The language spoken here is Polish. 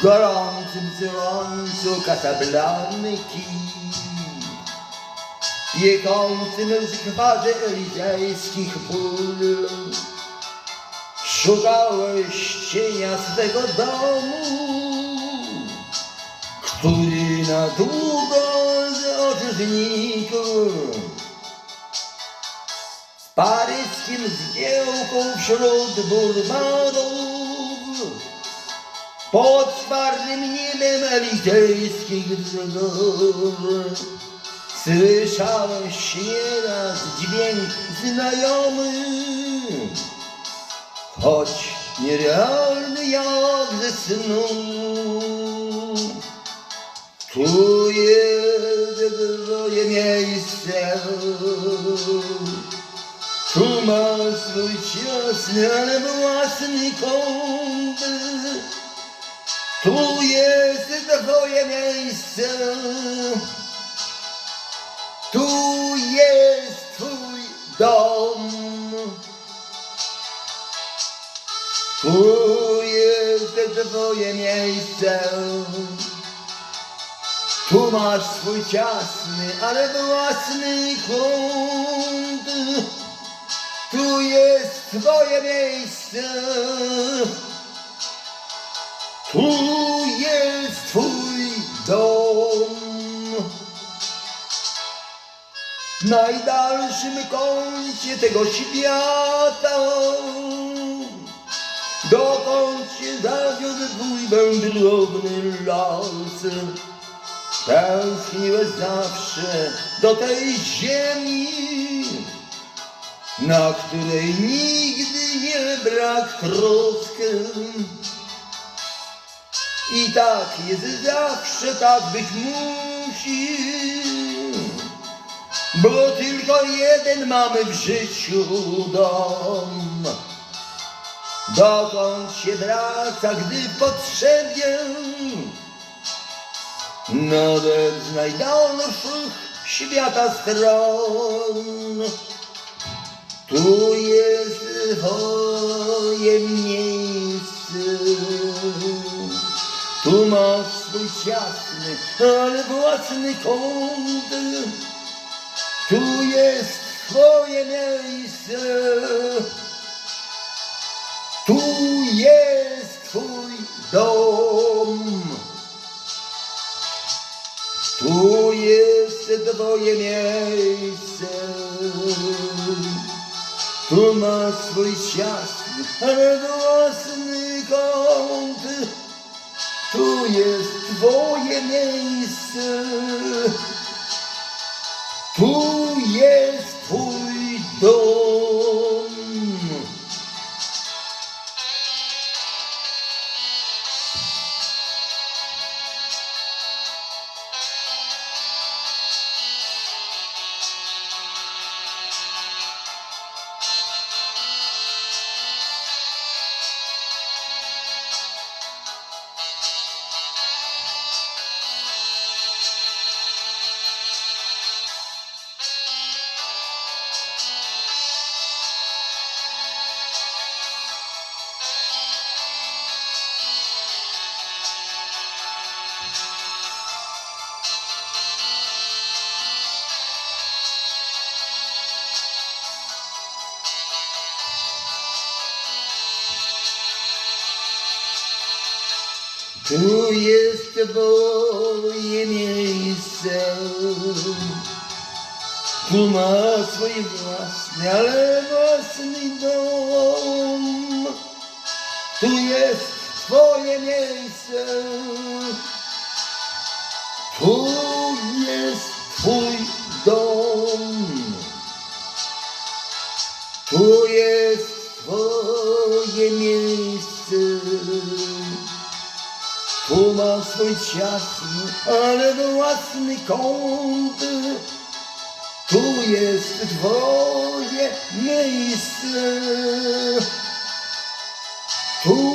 w gorącym słońcu Casablanki, piekącym z kwarzy elizejskich pól. Szukałeś cienia swego domu, który na długo z oczu znikł. Z paryskim zgiełką wśród bulwarów, pod czarnym niebem elizejskich wzgór. Słyszałeś nieraz dźwięk znajomy, choć nierealny jak ze snu. Tu jest twoje miejsce, tu masz swój ciasny, ale własny kąt. Tu jest twoje miejsce, tu jest twój dom. Tu jest twoje miejsce. Tu masz swój ciasny, ale własny kąt. Tu jest twoje miejsce. Tu jest twój dom. W najdalszym kącie tego świata. Dokąd się zawiódł twój wędrowny los Tęskniłeś zawsze do tej ziemi Na której nigdy nie brak troski I tak jest zawsze, tak być musi bo tylko jeden mamy w życiu dom. Dokąd się wraca, gdy potrzebie, nawet z najdalszych świata stron. Tu jest twoje Tu masz swój ciasny, ale własny kąt. Tu jest twoje miejsce. Tu jest twój dom. Tu jest twoje miejsce. Tu masz swój ciasny, ale własny kąt. Tu jest twoje miejsce. Tu jest twój dom. Tu jest twoje miejsce. Tu ma swoje własne, ale własny dom. Tu jest twoje miejsce. Tu jest twój dom. Tu jest twoje miejsce. Kumał swój czas, ale własny kąt. Tu jest twoje miejsce. Tu